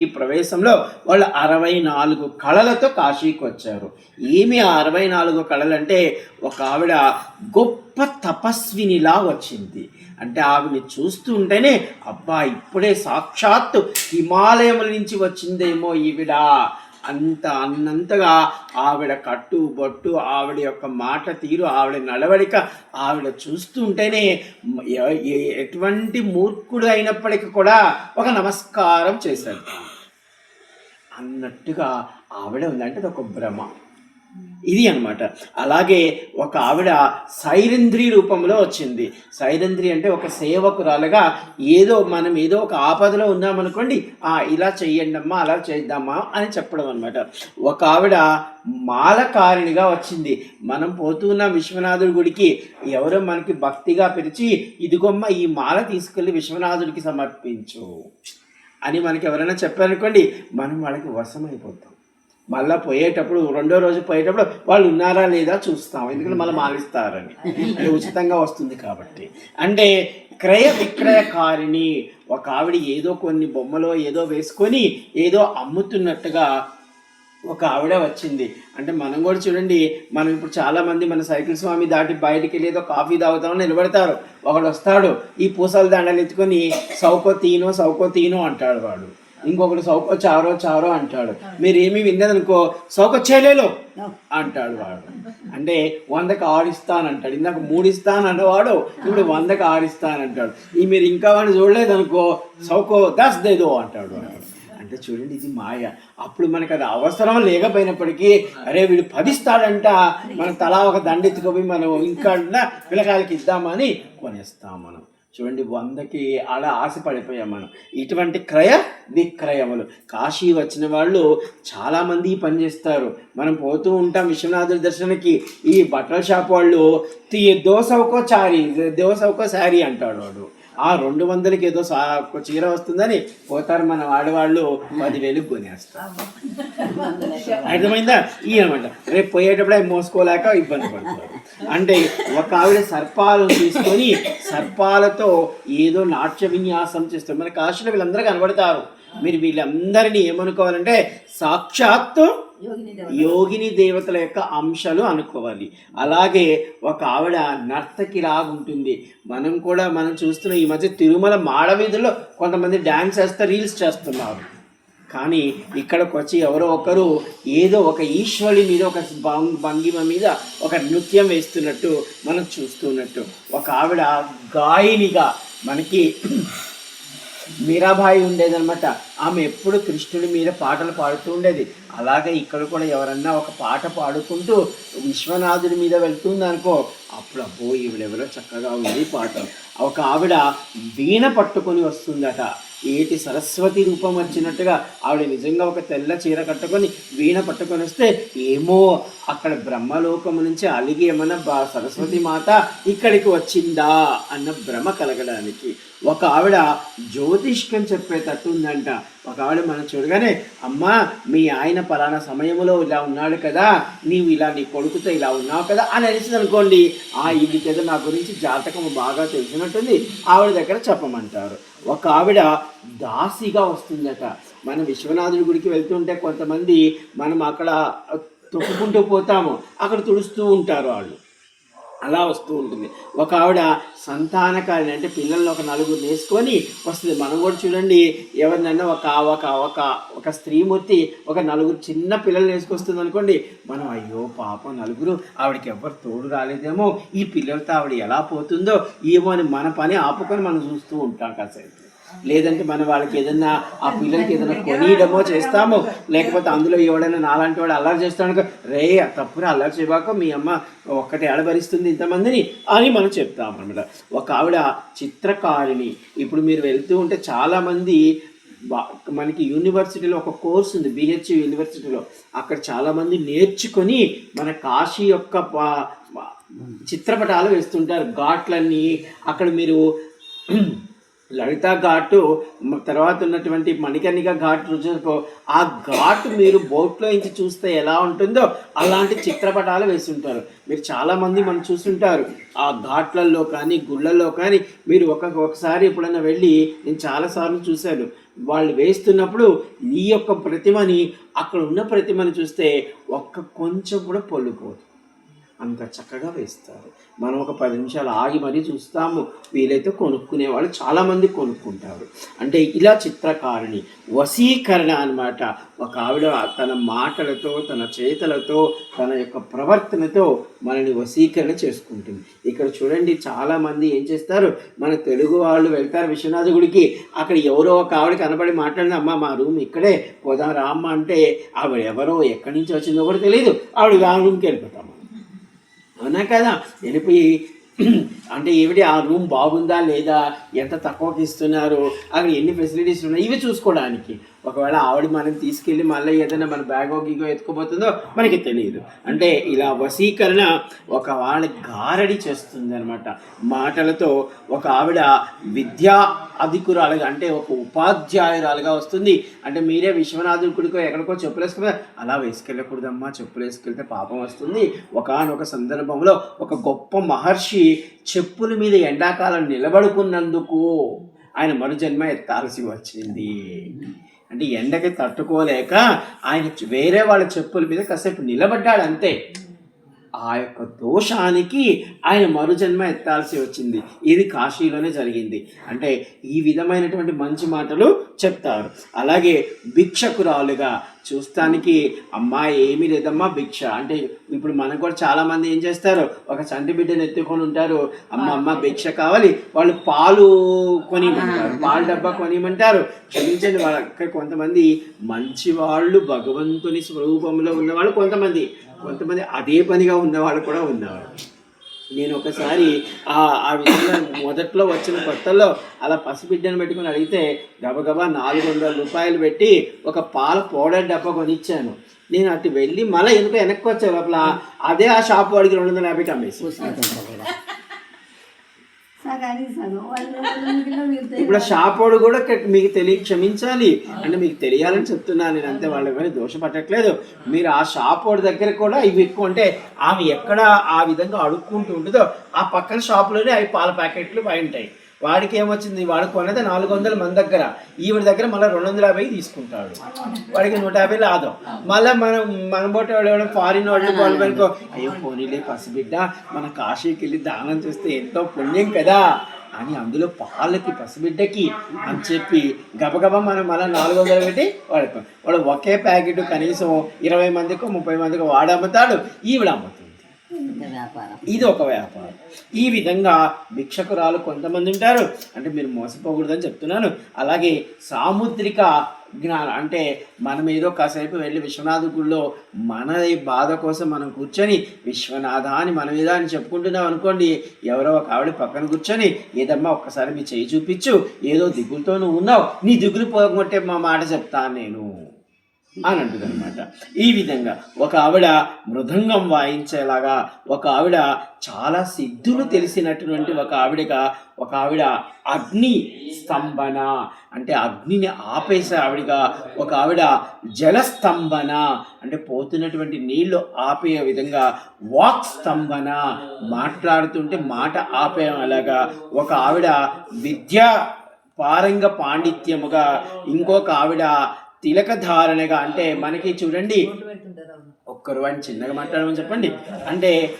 ఈ ప్రవేశంలో వాళ్ళు అరవై నాలుగు కళలతో కాశీకి వచ్చారు ఏమి ఆ అరవై నాలుగు కళలంటే ఒక ఆవిడ గొప్ప తపస్వినిలా వచ్చింది. అంటే ఆవిడని చూస్తుంటేనే అబ్బా ఇప్పుడే సాక్షాత్తు హిమాలయముల నుంచి వచ్చిందేమో ఈవిడ అంత అన్నంతగా ఆవిడ కట్టు బొట్టు ఆవిడ యొక్క మాట తీరు ఆవిడ నడవడిక ఆవిడ చూస్తుంటేనే ఎటువంటి మూర్ఖుడు అయినప్పటికీ కూడా ఒక నమస్కారం చేశాడు. అన్నట్టుగా ఆవిడ ఉందంటే అది ఒక భ్రమ. ఇది అన్నమాట. అలాగే ఒక ఆవిడ సైరంధ్రి రూపంలో వచ్చింది. సైరంధ్రి అంటే ఒక సేవకురాలుగా ఏదో మనం ఏదో ఒక ఆపదలో ఉన్నామనుకోండి ఆ ఇలా చెయ్యండి అమ్మా అలా చేద్దామా అని చెప్పడం అనమాట ఒక ఆవిడ మాలకారిణిగా వచ్చింది. మనం పోతున్న విశ్వనాథుడి గుడికి ఎవరో మనకి భక్తిగా పిలిచి ఇదిగొమ్మ ఈ మాల తీసుకెళ్ళి విశ్వనాథుడికి సమర్పించు. అని మనకి ఎవరైనా చెప్పారనుకోండి మనం వాళ్ళకి వశమైపోతాం. మళ్ళీ పోయేటప్పుడు రెండో రోజు పోయేటప్పుడు వాళ్ళు ఉన్నారా లేదా చూస్తాం. ఎందుకంటే మళ్ళీ మాలిస్తారని అది ఉచితంగా వస్తుంది కాబట్టి. అంటే క్రయ విక్రయకారిణి ఒక ఆవిడ ఏదో కొన్ని బొమ్మలో ఏదో వేసుకొని ఏదో అమ్ముతున్నట్టుగా ఒక ఆవిడ వచ్చింది. అంటే మనం కూడా చూడండి మనం ఇప్పుడు చాలా మంది మన సైకిల్ స్వామి దాటి బయటికి వెళ్ళి ఏదో కాఫీ తాగుతామని నిలబడతారు. ఒకడు వస్తాడు ఈ పూసల దండలు ఎత్తుకొని సౌకో తీనో సౌకో తీనో అంటాడు వాడు. ఇంకొకడు సౌకో చారో చారో అంటాడు. మీరు ఏమీ విన్నదనుకో సౌకో చేయలేలో అంటాడు వాడు. అంటే వందకి ఆరు ఇస్తానంటాడు ఇందాక మూడు ఇస్తాను అన్నవాడు ఇప్పుడు వందకి ఆరు ఇస్తానంటాడు ఈ మీరు ఇంకా వాడిని చూడలేదనుకో సౌకో దస్ దేదో అంటాడు వాడు. అంటే చూడండి ఇది మాయ. అప్పుడు మనకు అది అవసరం లేకపోయినప్పటికీ అరే వీడు పదిస్తాడంట మనం తలా ఒక దండెత్తుకొని మనం ఇంకా పిల్లకాయలకి ఇద్దామని కొనేస్తాం మనం. చూడండి వందకి అలా ఆశపడిపోయాం మనం. ఇటువంటి క్రయ విక్రయములు. కాశీ వచ్చిన వాళ్ళు చాలామంది పని చేస్తారు. మనం పోతూ ఉంటాం విశ్వనాథుడి దర్శనకి. ఈ బట్టల షాప్ వాళ్ళు తీ దోసవుకో చారీ దోసవుకో శారీ అంటాడు వాడు. ఆ రెండు వందలకి ఏదో సా ఒక చీర వస్తుందని పోతారు మన ఆడవాళ్ళు పదివేలు కొనేస్తారు. అర్థమైందా? ఈయనమాట. అనమాట రేపు పోయేటప్పుడు అవి మోసుకోలేక ఇబ్బంది పడతారు. అంటే ఒక ఆవిడ సర్పాలను తీసుకొని సర్పాలతో ఏదో నాట్య విన్యాసం చేస్తారు. మన కాశీలో వీళ్ళందరూ కనబడతారు. మీరు వీళ్ళందరినీ ఏమనుకోవాలంటే సాక్షాత్తు యోగిని దేవతల యొక్క అంశాలు అనుకోవాలి. అలాగే ఒక ఆవిడ నర్తకి లాగుంటుంది మనం కూడా మనం చూస్తున్న ఈ మధ్య తిరుమల మాడవీధుల్లో కొంతమంది డ్యాన్స్ చేస్తే రీల్స్ చేస్తున్నారు. కానీ ఇక్కడికి వచ్చి ఎవరో ఒకరు ఏదో ఒక ఈశ్వరుడి మీద ఒక భంగిమ మీద ఒక నృత్యం వేస్తున్నట్టు మనం చూస్తున్నట్టు. ఒక ఆవిడ గాయనిగా మనకి మీరాబాయి ఉండేదనమాట ఆమె ఎప్పుడు కృష్ణుడి మీద పాటలు పాడుతూ ఉండేది. అలాగే ఇక్కడ కూడా ఎవరన్నా ఒక పాట పాడుకుంటూ విశ్వనాథుడి మీద వెళ్తుందనుకో అప్పుడు అబ్బో ఈవిడెవరో చక్కగా ఉంది పాట. ఒక ఆవిడ వీణ పట్టుకొని వస్తుందట. ఏటి సరస్వతి రూపం వచ్చినట్టుగా ఆవిడ నిజంగా ఒక తెల్ల చీర కట్టుకొని వీణ పట్టుకొని వస్తే ఏమో అక్కడ బ్రహ్మలోకము నుంచి అలిగి ఏమన్నా బా సరస్వతి మాత ఇక్కడికి వచ్చిందా అన్న భ్రమ కలగడానికి. ఒక ఆవిడ జ్యోతిష్కం చెప్పేటట్టు ఉందంట. ఒక ఆవిడ మనం చూడగానే అమ్మా మీ ఆయన పలానా సమయంలో ఇలా ఉన్నాడు కదా నీవు ఇలా నీ కొడుకుతో ఇలా ఉన్నావు కదా అని అనిసింది అనుకోండి ఆ ఈవిడికి ఏదో నా గురించి జాతకం బాగా తెలిసినట్టుంది ఆవిడ దగ్గర చెప్పమంటారు. ఒక ఆవిడ దాసిగా వస్తుందట. మన విశ్వనాథుడి గుడికి వెళ్తుంటే కొంతమంది మనం అక్కడ తొక్కుకుంటూ పోతాము. అక్కడ తుడుస్తూ ఉంటారు వాళ్ళు. అలా వస్తూ ఉంటుంది. ఒక ఆవిడ సంతానకారిని అంటే పిల్లల్ని ఒక నలుగురు వేసుకొని వస్తుంది. మనం కూడా చూడండి ఎవరినైనా ఒక ఒక ఒక ఒక స్త్రీమూర్తి ఒక నలుగురు చిన్న పిల్లల్ని వేసుకొస్తుంది అనుకోండి మనం అయ్యో పాపం నలుగురు ఆవిడకి ఎవరు తోడు రాలేదేమో ఈ పిల్లలతో ఆవిడ ఎలా పోతుందో ఏమో అని మన పని ఆపుకొని మనం చూస్తూ ఉంటాం కాసేపు. లేదంటే మన వాళ్ళకి ఏదన్నా ఆ పిల్లలకి ఏదైనా కొనియడమో చేస్తామో. లేకపోతే అందులో ఎవడైనా నాలాంటి వాడు అల్లరి చేస్తాడు రే తప్పురా అల్లరి చేయబాక మీ అమ్మ ఒక్కటి ఆడబరిస్తుంది ఇంతమందిని అని మనం చెప్తాం అనమాట ఒక ఆవిడ చిత్రకారిణి. ఇప్పుడు మీరు వెళ్తూ ఉంటే చాలామంది మనకి యూనివర్సిటీలో ఒక కోర్స్ ఉంది బిహెచ్ యూనివర్సిటీలో. అక్కడ చాలామంది నేర్చుకొని మన కాశీ యొక్క ప- చిత్రపటాలు వేస్తుంటారు ఘాట్లన్నీ. అక్కడ మీరు లలిత ఘాటు తర్వాత ఉన్నటువంటి మణికర్ణిక ఘాట్ రుచుకో ఆ ఘాట్ మీరు బోట్లో నుంచి చూస్తే ఎలా ఉంటుందో అలాంటి చిత్రపటాలు వేస్తుంటారు మీరు చాలామంది మనం చూస్తుంటారు ఆ ఘాట్లలో కానీ గుళ్ళల్లో కానీ మీరు ఒక ఒకసారి ఎప్పుడైనా వెళ్ళి నేను చాలాసార్లు చూశాను. వాళ్ళు వేస్తున్నప్పుడు ఈ యొక్క ప్రతిమని అక్కడ ఉన్న ప్రతిమని చూస్తే ఒక్క కొంచెం కూడా పొల్లుకోదు. అంత చక్కగా వేస్తారు. మనం ఒక పది నిమిషాలు ఆగి మరీ చూస్తాము. వీలైతే కొనుక్కునే వాళ్ళు చాలామంది కొనుక్కుంటారు. అంటే ఇలా చిత్రకారిణి వశీకరణ అన్నమాట. ఒక ఆవిడ తన మాటలతో తన చేతలతో తన యొక్క ప్రవర్తనతో మనని వశీకరణ చేసుకుంటుంది. ఇక్కడ చూడండి చాలామంది ఏం చేస్తారు? మన తెలుగు వాళ్ళు వెళ్తారు విశ్వనాథ గుడికి. అక్కడ ఎవరో ఒక ఆవిడ కనబడి మాట్లాడింది అమ్మ మా రూమ్ ఇక్కడే. పోదాం రామ్మ అంటే ఆవిడ ఎవరో ఎక్కడి నుంచి వచ్చిందో కూడా తెలియదు ఆవిడ ఆ రూమ్కి వెళ్ళిపోతాం అవునా కదా? వెళ్ళిపోయి అంటే ఏమిటి ఆ రూమ్ బాగుందా లేదా? ఎంత తక్కువకి ఇస్తున్నారు? అక్కడ ఎన్ని ఫెసిలిటీస్ ఉన్నాయి? ఇవి చూసుకోవడానికి. ఒకవేళ ఆవిడ మనం తీసుకెళ్ళి మళ్ళీ ఏదైనా మన బ్యాగో గీగో ఎత్తుకుపోతుందో మనకి తెలియదు. అంటే ఇలా వశీకరణ ఒక వాళ్ళ గారడి చేస్తుంది అనమాట మాటలతో ఒక ఆవిడ విద్యా అధికురాలుగా అంటే ఒక ఉపాధ్యాయురాలుగా వస్తుంది. అంటే మీరే విశ్వనాథుడికో గుడికో ఎక్కడికో చెప్పులు వేసుకుంటే అలా వేసుకెళ్ళకూడదమ్మా చెప్పులు వేసుకెళ్తే పాపం వస్తుంది. ఒకనొక సందర్భంలో ఒక గొప్ప మహర్షి చెప్పుల మీద ఎండాకాలం నిలబడుకున్నందుకు ఆయన మరుజన్మ ఎత్తాల్సి వచ్చింది. అంటే ఎండకి తట్టుకోలేక ఆయన వేరే వాళ్ళ చెప్పుల మీద కాసేపు నిలబడ్డాడు అంతే. ఆ యొక్క దోషానికి ఆయన మరుజన్మ ఎత్తాల్సి వచ్చింది. ఇది కాశీలోనే జరిగింది. అంటే ఈ విధమైనటువంటి మంచి మాటలు చెప్తారు. అలాగే భిక్షకురాలుగా చూస్తానికి అమ్మా ఏమీ లేదమ్మా భిక్ష. అంటే ఇప్పుడు మనకు కూడా చాలా మంది ఏం చేస్తారు? ఒక చంటి బిడ్డను ఎత్తుకొని ఉంటారు. అమ్మ అమ్మ భిక్ష కావాలి. వాళ్ళు పాలు కొనిమంటారు. పాలు డబ్బా కొనిమంటారు. క్షమించండి వాళ్ళ అక్కడ కొంతమంది మంచి వాళ్ళు భగవంతుని స్వరూపంలో ఉన్నవాళ్ళు కొంతమంది. కొంతమంది అదే పనిగా ఉన్నవాళ్ళు కూడా ఉన్నారు నేను ఒకసారి ఆ ఆ విధంగా మొదట్లో వచ్చిన కొత్తల్లో అలా పసిబిడ్డను పెట్టుకుని అడిగితే గబగబా నాలుగు వందల రూపాయలు పెట్టి ఒక పాల పౌడర్ డబ్బా కొనిచ్చాను. నేను అటు వెళ్ళి మళ్ళీ ఎందుకు వెనక్కి వచ్చే లోపల అదే ఆ షాప్ వాడికి రెండు వందల యాభైకి అమ్మేసి సగానికి సగం ఇప్పుడు ఆ కూడా మీకు తెలియ క్షమించాలి. అంటే మీకు తెలియాలని చెప్తున్నాను నేను అంతే వాళ్ళ దోష దోషపట్టట్లేదు. మీరు ఆ షాపోడు దగ్గర కూడా ఇవి ఎక్కువ అంటే ఆమె ఎక్కడ ఆ విధంగా అడుక్కుంటూ ఉంటుందో ఆ పక్కన షాపులోనే అవి పాల ప్యాకెట్లు బాగుంటాయి ఉంటాయి. వాడికి ఏమొచ్చింది వాడు కొన్నది నాలుగు వందలు మన దగ్గర. ఈవిడ దగ్గర మళ్ళీ రెండు వందల యాభై తీసుకుంటాడు. వాడికి నూట యాభై లాదం మళ్ళీ మనం మన బోట వాడు ఫారిన్ వాళ్ళు వాళ్ళు అయ్యో పోనీలే పసిబిడ్డ మన కాశీకి వెళ్ళి దానం చేస్తే ఎంతో పుణ్యం కదా అని అందులో పాలకి పసిబిడ్డకి అని చెప్పి గబగబా మనం మళ్ళీ నాలుగు వందలు పెట్టి వాడుతాం వాడు ఒకే ప్యాకెట్ కనీసం ఇరవై మందికో ముప్పై మందికో వాడు అమ్ముతాడు ఈవిడ అమ్ముతుంది. ఇది ఒక వ్యాపారం. ఈ విధంగా భిక్షకురాలు కొంతమంది ఉంటారు. అంటే మీరు మోసపోకూడదని చెప్తున్నాను. అలాగే సాముద్రిక జ్ఞానం అంటే మనం ఏదో కాసేపు వెళ్ళి విశ్వనాథ గుడిలో మన బాధ కోసం మనం కూర్చొని విశ్వనాథ అని మన మీద అని చెప్పుకుంటున్నాం అనుకోండి ఎవరో ఒక ఆవిడ పక్కన కూర్చొని ఏదమ్మా ఒక్కసారి మీ చేయి చూపించు. ఏదో దిగులతో నువ్వు ఉన్నావు. నీ దిగులు పోగొట్టే మా మాట చెప్తాను నేను. అని అంటుందన్నమాట. ఈ విధంగా ఒక ఆవిడ మృదంగం వాయించేలాగా ఒక ఆవిడ చాలా సిద్ధులు తెలిసినటువంటి ఒక ఆవిడగా ఒక ఆవిడ అగ్ని స్తంభన అంటే అగ్నిని ఆపేసే ఆవిడగా ఒక ఆవిడ జలస్తంభన అంటే పోతున్నటువంటి నీళ్ళు ఆపే విధంగా వాక్ స్తంభన మాట్లాడుతుంటే మాట ఆపేలాగా ఒక ఆవిడ విద్యా పారంగ పాండిత్యముగా ఇంకొక ఆవిడ తిలక ధారణగా అంటే మనకి చూడండి. ఒక్కరు అని చిన్నగా మాట్లాడమని చెప్పండి. అంటే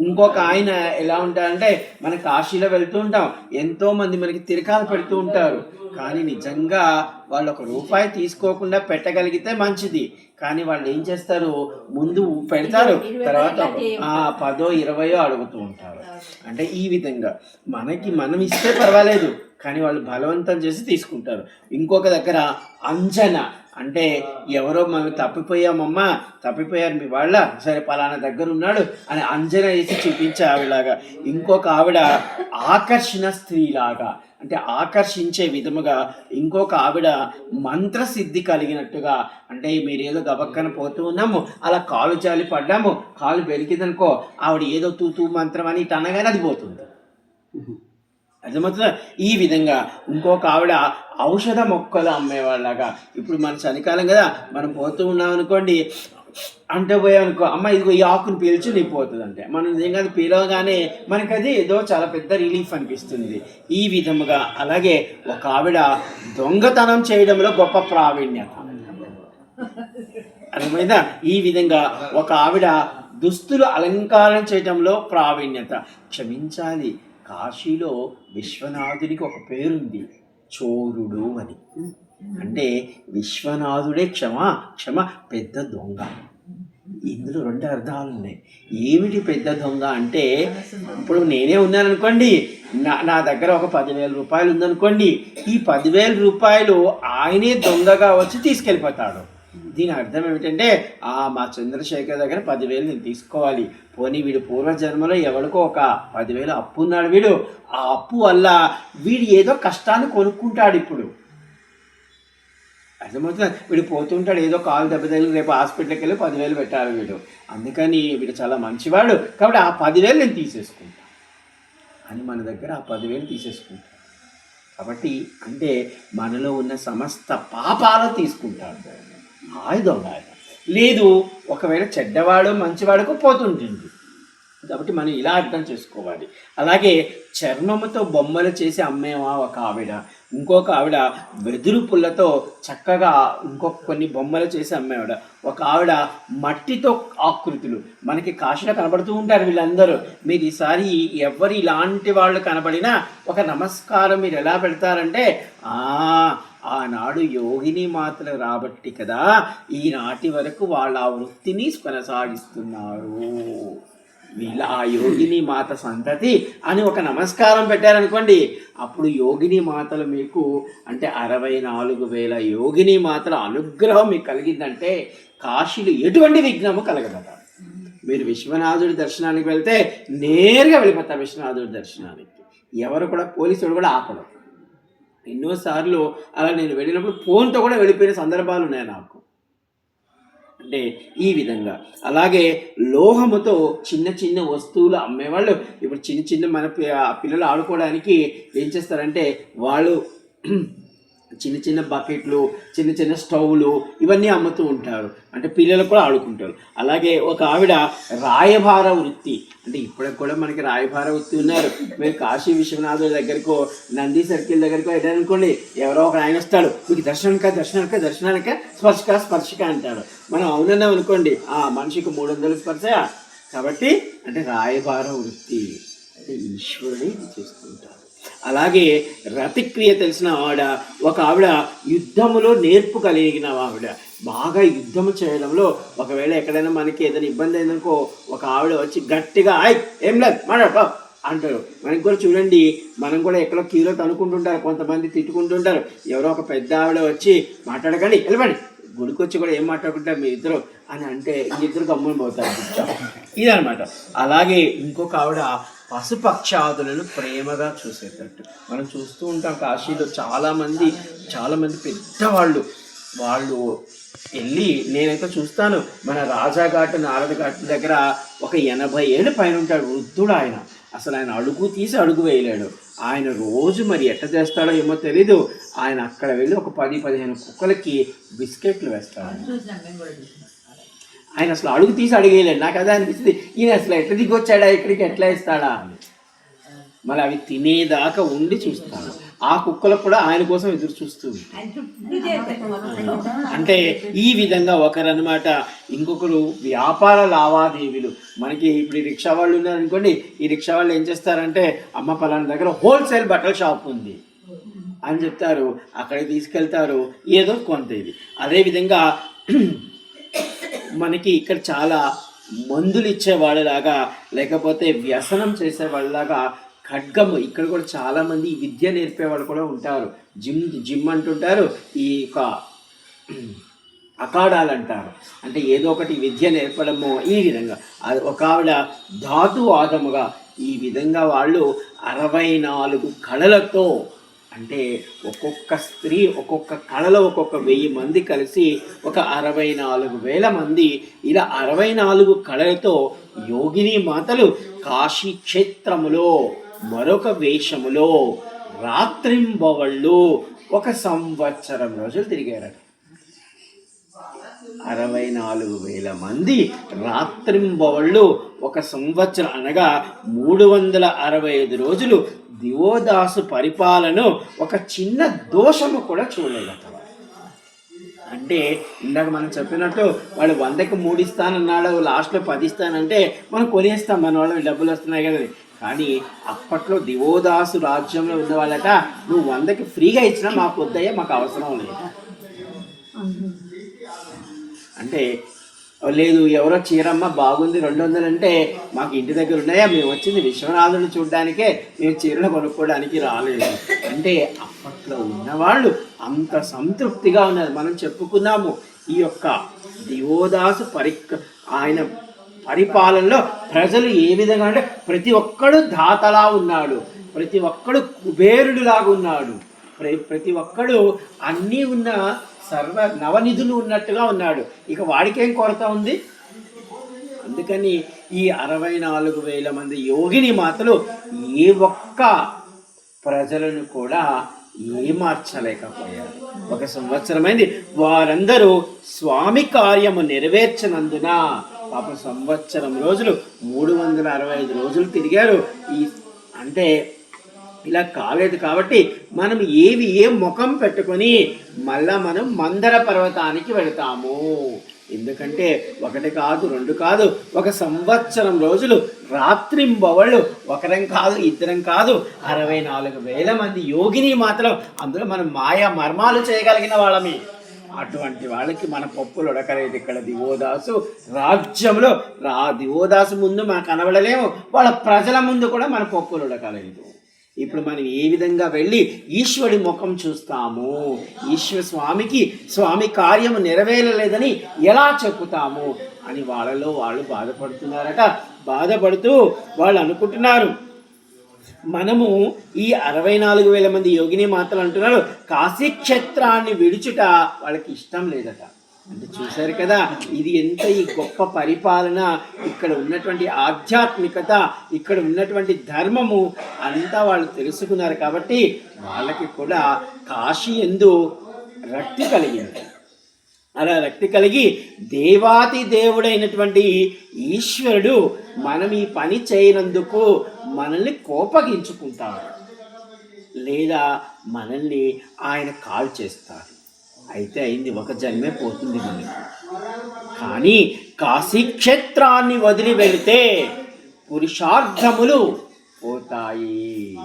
ఇంకొక ఆయన ఎలా ఉంటారంటే మన కాశీలో వెళ్తూ ఉంటాం. ఎంతో మంది మనకి తిరకాలు పెడుతూ ఉంటారు. కానీ నిజంగా వాళ్ళు ఒక రూపాయి తీసుకోకుండా పెట్టగలిగితే మంచిది. కానీ వాళ్ళు ఏం చేస్తారు? ముందు పెడతారు. తర్వాత ఆ పదో ఇరవయో అడుగుతూ ఉంటారు. అంటే ఈ విధంగా మనకి మనం ఇస్తే పర్వాలేదు. కానీ వాళ్ళు బలవంతం చేసి తీసుకుంటారు. ఇంకొక దగ్గర అంజన అంటే ఎవరో మనం తప్పిపోయామమ్మా తప్పిపోయారు మీ వాళ్ళ సరే పలానా దగ్గర ఉన్నాడు అని అంజన వేసి చూపించే ఆవిడలాగా. ఇంకొక ఆవిడ ఆకర్షణ స్త్రీలాగా. అంటే ఆకర్షించే విధముగా ఇంకొక ఆవిడ మంత్రసిద్ధి కలిగినట్టుగా. అంటే మీరేదో గబక్కన పోతూ ఉన్నాము అలా కాలు జాలి పడ్డాము కాలు బెరికిందనుకో ఆవిడ ఏదో తూతూ మంత్రం అని ఇటు అనగానే అది పోతుంది. అర్థమవుతుందా? ఈ విధంగా ఇంకొక ఆవిడ ఔషధ మొక్కలు అమ్మేవాళ్ళగా ఇప్పుడు మన చలికాలం కదా మనం పోతూ ఉన్నాం అనుకోండి అంటే పోయామనుకో అమ్మ ఇదిగో ఈ ఆకును పీల్చు నీ పోతుంది అంటే మనం నిజంగా అది పీలవగానే మనకి అది ఏదో చాలా పెద్ద రిలీఫ్ అనిపిస్తుంది. ఈ విధముగా అలాగే ఒక ఆవిడ దొంగతనం చేయడంలో గొప్ప ప్రావీణ్యత. అర్థమైందా? ఈ విధంగా ఒక ఆవిడ దుస్తులు అలంకారం చేయటంలో ప్రావీణ్యత. క్షమించాలి కాశీలో విశ్వనాథునికి ఒక పేరుంది చోరుడు అని. అంటే విశ్వనాథుడే క్షమ క్షమ పెద్ద దొంగ. ఇందులో రెండు అర్థాలు ఉన్నాయి. ఏమిటి పెద్ద దొంగ అంటే ఇప్పుడు నేనే ఉన్నాను అనుకోండి నా నా దగ్గర ఒక పదివేల రూపాయలు ఉందనుకోండి ఈ పదివేల రూపాయలు ఆయనే దొంగగా వచ్చి తీసుకెళ్ళిపోతాడు. దీని అర్థం ఏమిటంటే ఆ మా చంద్రశేఖర్ దగ్గర పదివేలు నేను తీసుకోవాలి. పోనీ వీడు పూర్వజన్మలో ఎవరికో ఒక పదివేలు అప్పు ఉన్నాడు వీడు. ఆ అప్పు వల్ల వీడు ఏదో కష్టాన్ని కొనుక్కుంటాడు ఇప్పుడు. అర్థమవుతుంది? వీడు పోతుంటాడు ఏదో కాలు దెబ్బ తగిలి రేపు హాస్పిటల్కి వెళ్ళి పదివేలు పెట్టాలి వీడు. అందుకని వీడు చాలా మంచివాడు. కాబట్టి ఆ పదివేలు నేను తీసేసుకుంటా. అని మన దగ్గర ఆ పదివేలు తీసేసుకుంటాడు కాబట్టి అంటే మనలో ఉన్న సమస్త పాపాలు తీసుకుంటాడు. ఆయుధం ఆయన. లేదు ఒకవేళ చెడ్డవాడు మంచివాడుకు పోతుంటుంది. కాబట్టి మనం ఇలా అర్థం చేసుకోవాలి. అలాగే చర్మముతో బొమ్మలు చేసి అమ్మేవా ఒక ఆవిడ ఇంకొక ఆవిడ వెదురు పుల్లతో చక్కగా ఇంకొక కొన్ని బొమ్మలు చేసి అమ్మేవాడు. ఒక ఆవిడ మట్టితో ఆకృతులు. మనకి కాశీలో కనబడుతూ ఉంటారు వీళ్ళందరూ. మీరు ఈసారి ఎవరు ఇలాంటి వాళ్ళు కనబడినా ఒక నమస్కారం మీరు ఎలా పెడతారంటే ఆనాడు యోగిని మాతలు రాబట్టి కదా ఈనాటి వరకు వాళ్ళ ఆ వృత్తిని కొనసాగిస్తున్నారు. వీళ్ళ ఆ యోగిని మాత సంతతి అని ఒక నమస్కారం పెట్టారనుకోండి అప్పుడు యోగిని మాతలు మీకు అంటే అరవై నాలుగు వేల యోగిని మాతల అనుగ్రహం మీకు కలిగిందంటే కాశీలు ఎటువంటి విఘ్నము కలగదట. మీరు విశ్వనాథుడి దర్శనానికి వెళ్తే నేరుగా వెళ్ళిపోతారు విశ్వనాథుడి దర్శనానికి. ఎవరు కూడా పోలీసుడు కూడా ఆపడం ఎన్నోసార్లు అలా నేను వెళ్ళినప్పుడు ఫోన్తో కూడా వెళ్ళిపోయిన సందర్భాలు ఉన్నాయి నాకు. అంటే ఈ విధంగా. అలాగే లోహముతో చిన్న చిన్న వస్తువులు అమ్మేవాళ్ళు. ఇప్పుడు చిన్న చిన్న మన పిల్లలు ఆడుకోవడానికి ఏం చేస్తారంటే వాళ్ళు చిన్న చిన్న బకెట్లు చిన్న చిన్న స్టవ్లు ఇవన్నీ అమ్ముతూ ఉంటారు. అంటే పిల్లలు కూడా ఆడుకుంటారు. అలాగే ఒక ఆవిడ రాయభార వృత్తి. అంటే ఇప్పటికి కూడా మనకి రాయభార వృత్తి ఉన్నారు. మీరు కాశీ విశ్వనాథుడి దగ్గరకో నంది సర్కిల్ దగ్గరకో వెళ్ళారనుకోండి ఎవరో ఒక ఆయన వస్తాడు మీకు దర్శనానిక దర్శనానిక దర్శనానిక స్పర్శక స్పర్శక అంటాడు. మనం అవునన్నాం అనుకోండి ఆ మనిషికి మూడు వందలు స్పర్శ. కాబట్టి అంటే రాయభార వృత్తి. అంటే ఈశ్వరుడే ఇది చేస్తుంటారు అలాగే రతిక్రియ తెలిసిన ఆవిడ ఒక ఆవిడ యుద్ధములో నేర్పు కలిగిన ఆవిడ. బాగా యుద్ధము చేయడంలో ఒకవేళ ఎక్కడైనా మనకి ఏదైనా ఇబ్బంది అయిందనుకో ఒక ఆవిడ వచ్చి గట్టిగా ఐ ఏం లేదు మాట్లాడు అంటారు. మనకి కూడా చూడండి మనం కూడా ఎక్కడో కీలో తనుకుంటుంటారు కొంతమంది తిట్టుకుంటుంటారు. ఎవరో ఒక పెద్ద ఆవిడ వచ్చి మాట్లాడకండి వెళ్ళమండి గుడికి వచ్చి కూడా ఏం మాట్లాడుకుంటారు మీ ఇద్దరు అని అంటే ఇద్దరు గమ్ములు పోతారు. ఇదనమాట అలాగే ఇంకొక ఆవిడ పశుపక్షాదులను ప్రేమగా చూసేటట్టు. మనం చూస్తూ ఉంటాం కాశీలో చాలామంది చాలామంది పెద్దవాళ్ళు. వాళ్ళు వెళ్ళి నేనైతే చూస్తాను మన రాజాఘాట్ నారద ఘాట్ దగ్గర ఒక ఎనభై ఏళ్ళు పైన ఉంటాడు వృద్ధుడు ఆయన. అసలు ఆయన అడుగు తీసి అడుగు వేయలేడు. ఆయన రోజు మరి ఎట్ట చేస్తాడో ఏమో తెలీదు. ఆయన అక్కడ వెళ్ళి ఒక పది పదిహేను కుక్కలకి బిస్కెట్లు వేస్తాడు ఆయన అసలు అడుగు తీసి అడిగేయలేడు నాకు అదే అనిపిస్తుంది ఈయన అసలు ఎట్లా దిగొచ్చాడా ఇక్కడికి ఎట్లా ఇస్తాడా అని. మరి అవి తినేదాకా ఉండి చూస్తాడు ఆ కుక్కలకు కూడా ఆయన కోసం ఎదురు చూస్తూ ఉంటాయి. అంటే ఈ విధంగా ఒకరనమాట ఇంకొకరు వ్యాపార లావాదేవీలు. మనకి ఇప్పుడు ఈ రిక్షా వాళ్ళు ఉన్నారు అనుకోండి ఈ రిక్షా వాళ్ళు ఏం చేస్తారంటే అమ్మ పలానా దగ్గర హోల్సేల్ బట్టల షాప్ ఉంది అని చెప్తారు. అక్కడికి తీసుకెళ్తారు. ఏదో కొంత ఇది. అదేవిధంగా మనకి ఇక్కడ చాలా మందులు ఇచ్చేవాళ్ళలాగా లేకపోతే వ్యసనం చేసేవాళ్ళలాగా ఖడ్గము ఇక్కడ కూడా చాలామంది విద్య నేర్పేవాళ్ళు కూడా ఉంటారు. జిమ్ జిమ్ అంటుంటారు ఈ యొక్క అకాడాలు అంటారు. అంటే ఏదో ఒకటి విద్య నేర్పడము ఈ విధంగా. అది ఒక ఆవిడ ధాతు ఆదముగా ఈ విధంగా వాళ్ళు అరవై నాలుగు కళలతో అంటే ఒక్కొక్క స్త్రీ ఒక్కొక్క కళలో ఒక్కొక్క వెయ్యి మంది కలిసి ఒక అరవై నాలుగు వేల మంది ఇలా అరవై నాలుగు కళలతో యోగిని మాతలు కాశీ క్షేత్రములో మరొక వేషములో రాత్రింబవళ్ళు ఒక సంవత్సరం రోజులు తిరిగారట. అరవై నాలుగు వేల మంది రాత్రింబవళ్ళు ఒక సంవత్సరం అనగా మూడు వందల అరవై ఐదు రోజులు దివోదాసు పరిపాలన ఒక చిన్న దోషము కూడా వాడు. అంటే ఇందాక మనం చెప్పినట్టు వాడు వందకి మూడు ఇస్తానన్నాడు లాస్ట్లో పది ఇస్తానంటే మనం కొనేస్తాం మన వాళ్ళు డబ్బులు వస్తున్నాయి కదా. కానీ అప్పట్లో దివోదాసు రాజ్యంలో ఉన్న వాళ్ళట నువ్వు వందకి ఫ్రీగా ఇచ్చినా మాకు వద్దయ్యా మాకు అవసరం లేదు. అంటే లేదు ఎవరో చీరమ్మ బాగుంది రెండు వందలు అంటే మాకు ఇంటి దగ్గర ఉన్నాయా? మేము వచ్చింది విశ్వనాథుని చూడడానికే మేము చీరలు కొనుక్కోవడానికి రాలేదు. అంటే అప్పట్లో ఉన్నవాళ్ళు అంత సంతృప్తిగా ఉన్నది మనం చెప్పుకున్నాము ఈ యొక్క దివోదాసు పరిక్ ఆయన పరిపాలనలో ప్రజలు ఏ విధంగా అంటే ప్రతి ఒక్కడు దాతలా ఉన్నాడు ప్రతి ఒక్కడు కుబేరుడులాగా ఉన్నాడు. ప్రతి ఒక్కడు అన్నీ ఉన్న సర్వ నవనిధులు ఉన్నట్టుగా ఉన్నాడు. ఇక వాడికేం కొరత ఉంది? అందుకని ఈ అరవై నాలుగు వేల మంది యోగిని మాతలు ఏ ఒక్క ప్రజలను కూడా ఏమార్చలేకపోయారు ఒక సంవత్సరమైంది. వారందరూ స్వామి కార్యము నెరవేర్చనందున పాప సంవత్సరం రోజులు మూడు వందల అరవై ఐదు రోజులు తిరిగారు. ఈ అంటే ఇలా కాలేదు కాబట్టి మనం ఏవి ఏ ముఖం పెట్టుకొని మళ్ళా మనం మందర పర్వతానికి వెళతాము. ఎందుకంటే ఒకటి కాదు రెండు కాదు ఒక సంవత్సరం రోజులు రాత్రింబవళ్ళు ఒకరం కాదు ఇద్దరం కాదు అరవై నాలుగు వేల మంది యోగిని మాత్రం అందులో మనం మాయా మర్మాలు చేయగలిగిన వాళ్ళమే. అటువంటి వాళ్ళకి మన పప్పులు ఉడకలేదు ఇక్కడ దివోదాసు. రాజ్యంలో రా దివోదాసు ముందు మనం కనబడలేము. వాళ్ళ ప్రజల ముందు కూడా మన పప్పులు ఉడకలేదు. ఇప్పుడు మనం ఏ విధంగా వెళ్ళి ఈశ్వరుడి ముఖం చూస్తాము? ఈశ్వర స్వామికి స్వామి కార్యము నెరవేరలేదని ఎలా చెప్పుతాము? అని వాళ్ళలో వాళ్ళు బాధపడుతున్నారట. బాధపడుతూ వాళ్ళు అనుకుంటున్నారు. మనము ఈ అరవై నాలుగు వేల మంది యోగిని మాత్రం అంటున్నారు కాశీ క్షేత్రాన్ని విడుచుట వాళ్ళకి ఇష్టం లేదట. అంటే చూశారు కదా ఇది ఎంత ఈ గొప్ప పరిపాలన ఇక్కడ ఉన్నటువంటి ఆధ్యాత్మికత ఇక్కడ ఉన్నటువంటి ధర్మము అంతా వాళ్ళు తెలుసుకున్నారు కాబట్టి వాళ్ళకి కూడా కాశీ ఎందు రక్తి కలిగింది. అలా రక్తి కలిగి దేవాతి దేవుడైనటువంటి ఈశ్వరుడు మనం ఈ పని చేయనందుకు మనల్ని కోపగించుకుంటాడు. లేదా మనల్ని ఆయన కాల్ చేస్తారు అయితే అయింది ఒక జన్మే పోతుంది మనకి కానీ కాశీ క్షేత్రాన్ని వదిలి వెళితే పురుషార్థములు పోతాయి.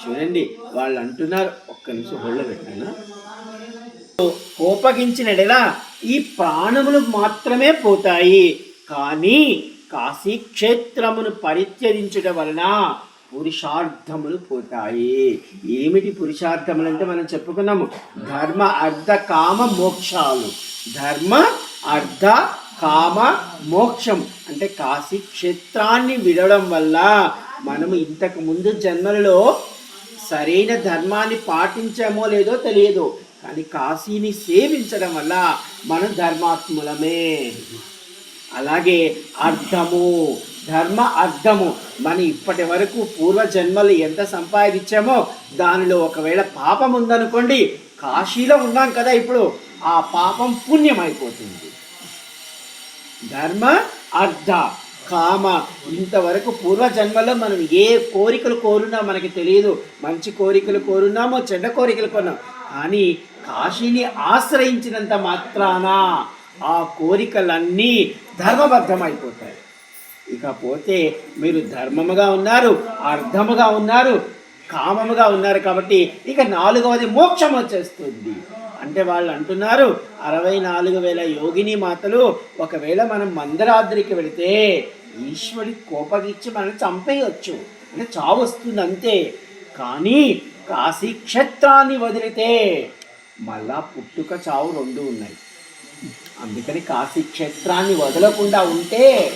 చూడండి వాళ్ళు అంటున్నారు ఒక్క నిమిషం హోళ్ళ పెట్టానా? కోపగించినడెలా ఈ ప్రాణములు మాత్రమే పోతాయి. కానీ కాశీ క్షేత్రమును వలన పురుషార్థములు పోతాయి. ఏమిటి పురుషార్థములు అంటే మనం చెప్పుకున్నాము ధర్మ అర్ధ కామ మోక్షాలు. ధర్మ అర్ధ కామ మోక్షం. అంటే కాశీ క్షేత్రాన్ని విడవడం వల్ల మనము ఇంతకు ముందు జన్మలలో సరైన ధర్మాన్ని పాటించామో లేదో తెలియదు. కానీ కాశీని సేవించడం వల్ల మనం ధర్మాత్ములమే. అలాగే అర్థము ధర్మ అర్థము. మనం ఇప్పటి వరకు పూర్వ జన్మలు ఎంత సంపాదించామో దానిలో ఒకవేళ పాపం ఉందనుకోండి కాశీలో ఉన్నాం కదా ఇప్పుడు ఆ పాపం పుణ్యం అయిపోతుంది ధర్మ అర్థ. కామ. ఇంతవరకు పూర్వజన్మలో మనం ఏ కోరికలు కోరున్నా మనకి తెలియదు. మంచి కోరికలు కోరున్నామో చెడ్డ కోరికలు కొన్నాం. కానీ కాశీని ఆశ్రయించినంత మాత్రాన ఆ కోరికలన్నీ ధర్మబద్ధమైపోతాయి. ఇకపోతే మీరు ధర్మముగా ఉన్నారు అర్థముగా ఉన్నారు కామముగా ఉన్నారు కాబట్టి ఇక నాలుగవది మోక్షం వచ్చేస్తుంది. అంటే వాళ్ళు అంటున్నారు అరవై నాలుగు వేల యోగిని మాతలు ఒకవేళ మనం మందరాద్రికి వెళితే ఈశ్వరి కోపగిచ్చి మనం చంపేయచ్చు. అంటే చావు వస్తుంది అంతే. కానీ కాశీ క్షేత్రాన్ని వదిలితే మళ్ళా పుట్టుక చావు రెండు ఉన్నాయి. అందుకని కాశీ క్షేత్రాన్ని వదలకుండా ఉంటే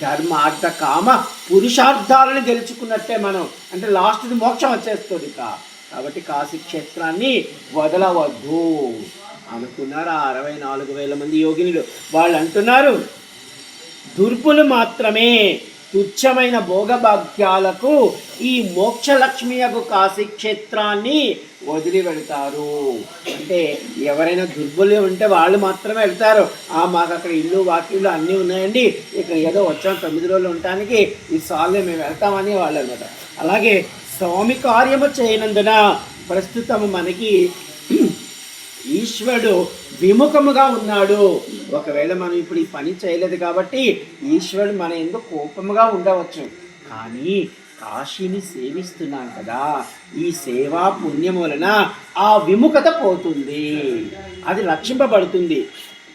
ధర్మ అర్థ కామ పురుషార్థాలను గెలుచుకున్నట్టే మనం. అంటే లాస్ట్ మోక్షం వచ్చేస్తుంది ఇక. కాబట్టి కాశీ క్షేత్రాన్ని వదలవద్దు. అనుకున్నారు? ఆ అరవై నాలుగు వేల మంది యోగినులు. వాళ్ళు అంటున్నారు దుర్పులు మాత్రమే. తుచ్చమైన భోగభాగ్యాలకు ఈ మోక్షలక్ష్మి యొక్క కాశీ క్షేత్రాన్ని వదిలి వెళ్తారు అంటే ఎవరైనా దుర్బలి ఉంటే వాళ్ళు మాత్రమే వెళ్తారు. ఆ మాకు అక్కడ ఇల్లు వాకిళ్ళు అన్నీ ఉన్నాయండి. ఇక్కడ ఏదో వచ్చాం తొమ్మిది రోజులు ఉండటానికి ఈ సార్లు మేము వెళ్తామని వాళ్ళు అనమాట అలాగే స్వామి కార్యము చేయనందున ప్రస్తుతం మనకి ఈశ్వరుడు విముఖముగా ఉన్నాడు. ఒకవేళ మనం ఇప్పుడు ఈ పని చేయలేదు కాబట్టి ఈశ్వరుడు మన ఎందుకు కోపముగా ఉండవచ్చు. కానీ కాశీని సేవిస్తున్నాం కదా. ఈ సేవా పుణ్యం వలన ఆ విముఖత పోతుంది. అది రక్షింపబడుతుంది.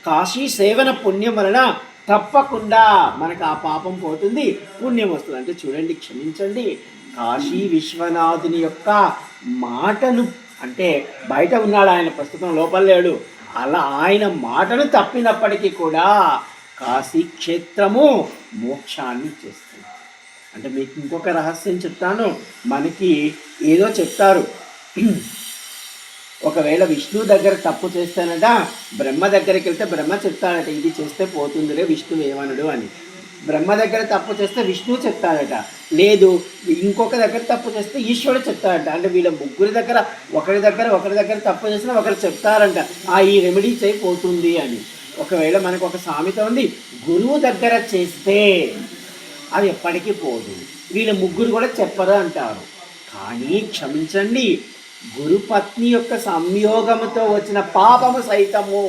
కాశీ సేవన పుణ్యం వలన తప్పకుండా మనకు ఆ పాపం పోతుంది. పుణ్యం వస్తుంది. అంటే చూడండి క్షమించండి. కాశీ విశ్వనాథుని యొక్క మాటను అంటే బయట ఉన్నాడు ఆయన ప్రస్తుతం లోపల లేడు. అలా ఆయన మాటను తప్పినప్పటికీ కూడా కాశీ క్షేత్రము మోక్షాన్ని చేస్తుంది. అంటే మీకు ఇంకొక రహస్యం చెప్తాను. మనకి ఏదో చెప్తారు. ఒకవేళ విష్ణు దగ్గర తప్పు చేస్తానట బ్రహ్మ దగ్గరికి వెళ్తే బ్రహ్మ చెప్తాడట ఇది చేస్తే పోతుందిరే విష్ణు ఏమనడు అని. బ్రహ్మ దగ్గర తప్పు చేస్తే విష్ణువు చెప్తాడట. లేదు ఇంకొక దగ్గర తప్పు చేస్తే ఈశ్వరుడు చెప్తాడట. అంటే వీళ్ళ ముగ్గురి దగ్గర ఒకరి దగ్గర ఒకరి దగ్గర తప్పు చేసినా ఒకరు చెప్తారంట. ఆ ఈ రెమెడీ చేయిపోతుంది అని. ఒకవేళ మనకు ఒక సామెత ఉంది గురువు దగ్గర చేస్తే అది ఎప్పటికీ పోదు. వీళ్ళ ముగ్గురు కూడా చెప్పరు అంటారు. కానీ క్షమించండి గురుపత్ని యొక్క సంయోగముతో వచ్చిన పాపము సైతము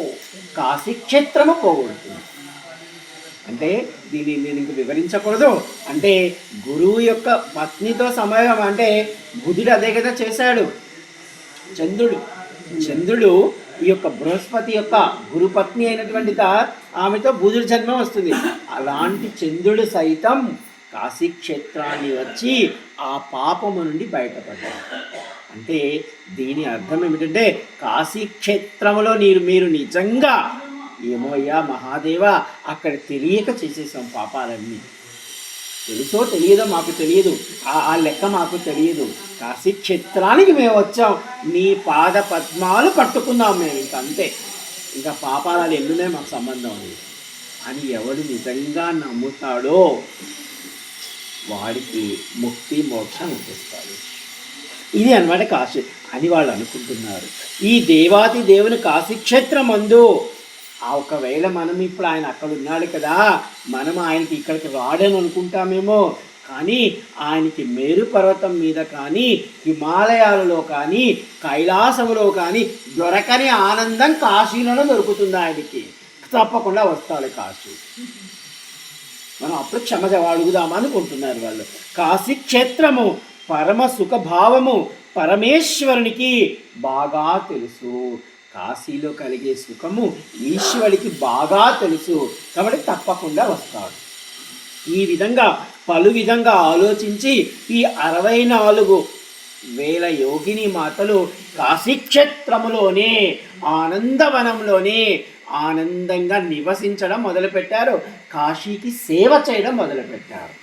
కాశీక్షేత్రము పోగొడుతుంది. అంటే దీన్ని నేను ఇంక వివరించకూడదు. అంటే గురువు యొక్క పత్నితో సమయం అంటే బుధుడు అదే కదా చేశాడు. చంద్రుడు. చంద్రుడు ఈ యొక్క బృహస్పతి యొక్క గురుపత్ని అయినటువంటి ఆమెతో బుధుడు జన్మ వస్తుంది. అలాంటి చంద్రుడు సైతం కాశీ క్షేత్రాన్ని వచ్చి ఆ పాపము నుండి బయటపడ్డాడు. అంటే దీని అర్థం ఏమిటంటే కాశీ క్షేత్రంలో మీరు మీరు నిజంగా ఏమోయ్యా మహాదేవ అక్కడ తెలియక చేసేసాం పాపాలన్నీ. తెలుసో తెలియదో మాకు తెలియదు. ఆ లెక్క మాకు తెలియదు. కాశీ క్షేత్రానికి మేము వచ్చాం. నీ పాద పద్మాలు పట్టుకున్నాం మేము ఇంక అంతే ఇంకా పాపాలు ఎన్నున్నాయి మాకు సంబంధం లేదు. అని ఎవడు నిజంగా నమ్ముతాడో వాడికి ముక్తి మోక్షం వచ్చేస్తాడు ఇది అన్నమాట కాశీ అని వాళ్ళు అనుకుంటున్నారు. ఈ దేవాది దేవుని కాశీక్షేత్రం అందు ఆ ఒకవేళ మనం ఇప్పుడు ఆయన అక్కడ ఉన్నాడు కదా మనం ఆయనకి ఇక్కడికి రాడని అనుకుంటామేమో. కానీ ఆయనకి మేరు పర్వతం మీద కానీ హిమాలయాలలో కానీ కైలాసములో కానీ దొరకని ఆనందం కాశీలోనే దొరుకుతుంది ఆయనకి. తప్పకుండా వస్తాడు కాశీ. మనం అప్పుడు క్షమత అడుగుదామా అనుకుంటున్నారు వాళ్ళు. కాశీ క్షేత్రము పరమ సుఖభావము పరమేశ్వరునికి బాగా తెలుసు. కాశీలో కలిగే సుఖము ఈశ్వరుడికి బాగా తెలుసు. కాబట్టి తప్పకుండా వస్తాడు. ఈ విధంగా పలు విధంగా ఆలోచించి ఈ అరవై నాలుగు వేల యోగిని మాతలు కాశీక్షేత్రములోనే ఆనందవనంలోనే ఆనందంగా నివసించడం మొదలుపెట్టారు. కాశీకి సేవ చేయడం మొదలుపెట్టారు.